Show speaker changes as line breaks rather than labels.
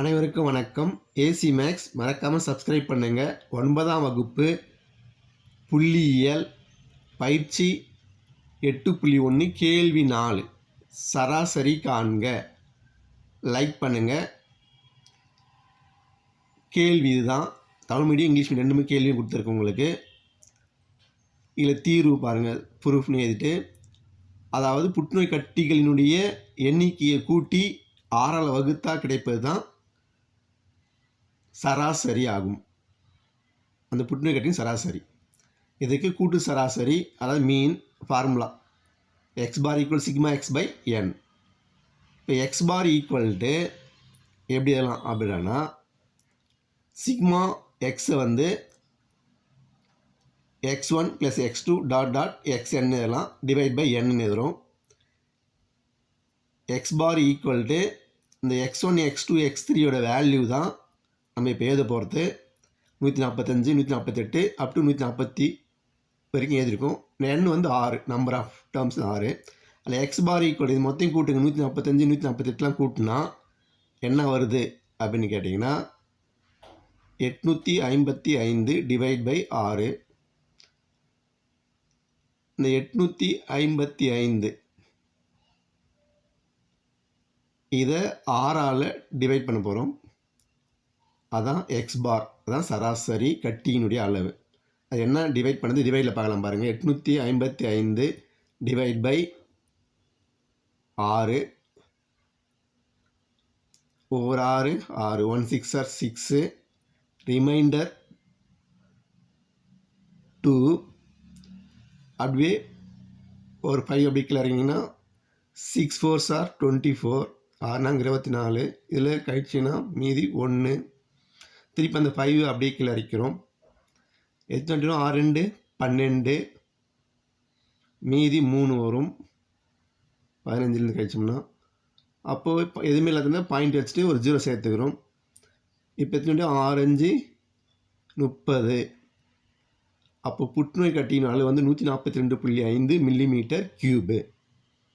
அனைவருக்கும் வணக்கம். AC maths மறக்காமல் சப்ஸ்கிரைப் பண்ணுங்கள் ஒன்பதாம் வகுப்பு புள்ளியியல் பயிற்சி எட்டு புள்ளி ஒன்று கேள்வி நாலு. சராசரி காண்க. லைக் பண்ணுங்கள் கேள்வி இதுதான். தமிழ் மீடியம் இங்கிலீஷ் மீடியம் ரெண்டுமே கேள்வியும் கொடுத்துருக்கு உங்களுக்கு. இதில் தீர்வு பாருங்கள் ப்ரூஃப்னு எழுதிட்டு அதாவது புற்றுநோய் கட்டிகளினுடைய எண்ணிக்கையை கூட்டி ஆறால் வகுத்தா கிடைப்பது தான் சராசரி ஆகும். அந்த புற்றுநோய் கட்டியின் சராசரி. இதுக்கு கூட்டு சராசரி அதாவது mean formula x bar equal sigma x by n இப்போ எக்ஸ் பார் ஈக்குவல் டு எப்படி எல்லாம் அப்படின்னா சிக்மா எக்ஸை வந்து x one plus x two dot dot x n இதெல்லாம் டிவைட் பை என்னு எழுதுகிறோம் எக்ஸ் பார் ஈக்குவல் டு இந்த x one x two x த்ரீயோட வேல்யூ தான் நம்ம இப்போ எழுத போகிறது நூற்றி நாற்பத்தஞ்சு நூற்றி நாற்பத்தெட்டு அப் டு நூற்றி நாற்பத்தி வரைக்கும் எழுதிருக்கோம் எண் வந்து ஆறு நம்பர் ஆஃப் டேர்ம்ஸ் ஆறு அதில் எக்ஸ் பார் ஈக்குவல் இது மொத்தம் கூட்டுங்க. நூற்றி நாற்பத்தஞ்சு நூற்றி நாற்பத்தெட்டுலாம் கூட்டினா என்ன வருது அப்படின்னு கேட்டிங்கன்னா எட்நூற்றி ஐம்பத்தி ஐந்து டிவைட் பை ஆறு இந்த எட்நூற்றி ஐம்பத்தி ஐந்து இதை ஆறால் டிவைட் பண்ண போகிறோம் அதான் எக்ஸ் பார் அதான் சராசரி கட்டியினுடைய அளவு. அது என்ன டிவைட் பண்ணது? டிவைடில் பார்க்கலாம் பாருங்கள் எட்நூற்றி ஐம்பத்தி ஐந்து டிவைட் பை ஆறு. ஒவ்வொரு ஆறு ஆறு. One six or six reminder two அப்படியே ஒரு ஃபைவ் அப்படி கிளறிங்கன்னா six fours or twenty four ஆறுனாங்க இருபத்தி நாலு. இதில் கழிச்சுன்னா மீதி ஒன்று திருப்பி அந்த ஃபைவ் அப்படியே கீழே அரைக்கிறோம் எத்தனை ஆறு ரெண்டு பன்னெண்டு மீதி மூணு வரும். பதினஞ்சுலேருந்து கழிச்சோம்னா. அப்போ இப்போ எதுவுமே இல்லாத பாயிண்ட் வச்சுட்டு ஒரு ஜீரோ சேர்த்துக்கிறோம். இப்போ எத்தனை ஆரஞ்சு முப்பது. அப்போ புற்றுநோய் கட்டின அளவு வந்து நூற்றி நாற்பத்தி ரெண்டு புள்ளி ஐந்து மில்லிமீட்டர் க்யூபு